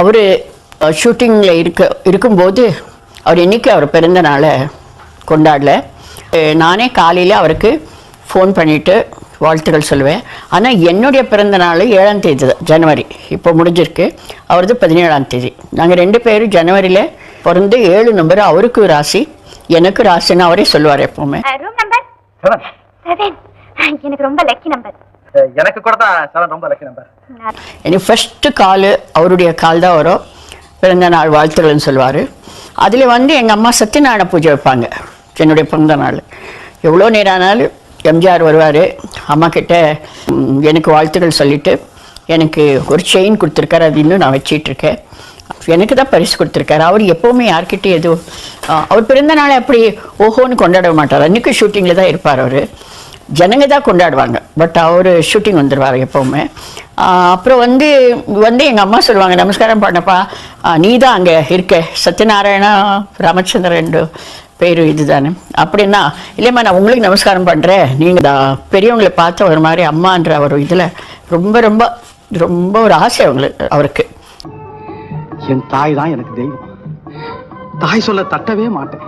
அவர் ஷூட்டிங்கில் இருக்க இருக்கும்போது அவர் இன்னைக்கு அவர் பிறந்த நாளை கொண்டாடல. நானே காலையில் அவருக்கு ஃபோன் பண்ணிவிட்டு வாழ்த்துக்கள் சொல்லுவேன். ஆனால் என்னுடைய பிறந்த நாள் ஏழாம் தேதி தான் ஜனவரி. இப்போ முடிஞ்சிருக்கு. அவரது பதினேழாம் தேதி. நாங்கள் ரெண்டு பேரும் ஜனவரியில் பிறந்து ஏழு நம்பர் அவருக்கு ராசி எனக்கு ராசின்னு அவரே சொல்லுவார் எப்போவுமே. எனக்கு ரொம்ப லக்கி நம்பர் எனக்கு கூட தான் செவன் ரொம்ப லக்கி நம்பர் இனி ஃபஸ்ட்டு கால் அவருடைய கால் தான் வரும். பிறந்த நாள் வாழ்த்துக்கள்னு சொல்லுவார். அதில் வந்து எங்கள் அம்மா சத்யநாராயண பூஜை வைப்பாங்க. என்னுடைய பிறந்த நாள் எவ்வளோ நேரம் ஆனாலும் எம்ஜிஆர் வருவார். அம்மா கிட்ட எனக்கு வாழ்த்துக்கள் சொல்லிட்டு எனக்கு ஒரு செயின் கொடுத்துருக்காரு. அது இன்னும் நான் வச்சிட்டு இருக்கேன். எனக்கு தான் பரிசு கொடுத்துருக்காரு. அவர் எப்போவுமே யார்கிட்டயும் எதுவும் அவர் பிறந்த நாளை அப்படி ஓஹோன்னு கொண்டாட மாட்டார். அன்றைக்கும் ஷூட்டிங்கில் தான் இருப்பார் அவர். ஜனங்க தான் கொண்டாடுவாங்க. பட் அவர் ஷூட்டிங் வந்துடுவார் எப்போவுமே. அப்புறம் வந்து வந்து எங்கள் அம்மா சொல்லுவாங்க நமஸ்காரம் பண்ணப்பா. நீ தான் அங்கே இருக்க. சத்யநாராயணா ராமச்சந்திரன் ரெண்டு பேர் இதுதானே. அப்படின்னா இல்லைம்மா நான் உங்களுக்கு நமஸ்காரம் பண்ணுறேன் நீங்கள் பெரியவங்களை பார்த்து ஒரு மாதிரி அம்மான்ற ஒரு இதில் ரொம்ப ரொம்ப ரொம்ப ஒரு ஆசை அவங்களுக்கு அவருக்கு. என் தாய் தான் எனக்கு தெய்வம். தாய் சொல்ல தட்டவே மாட்டேன்.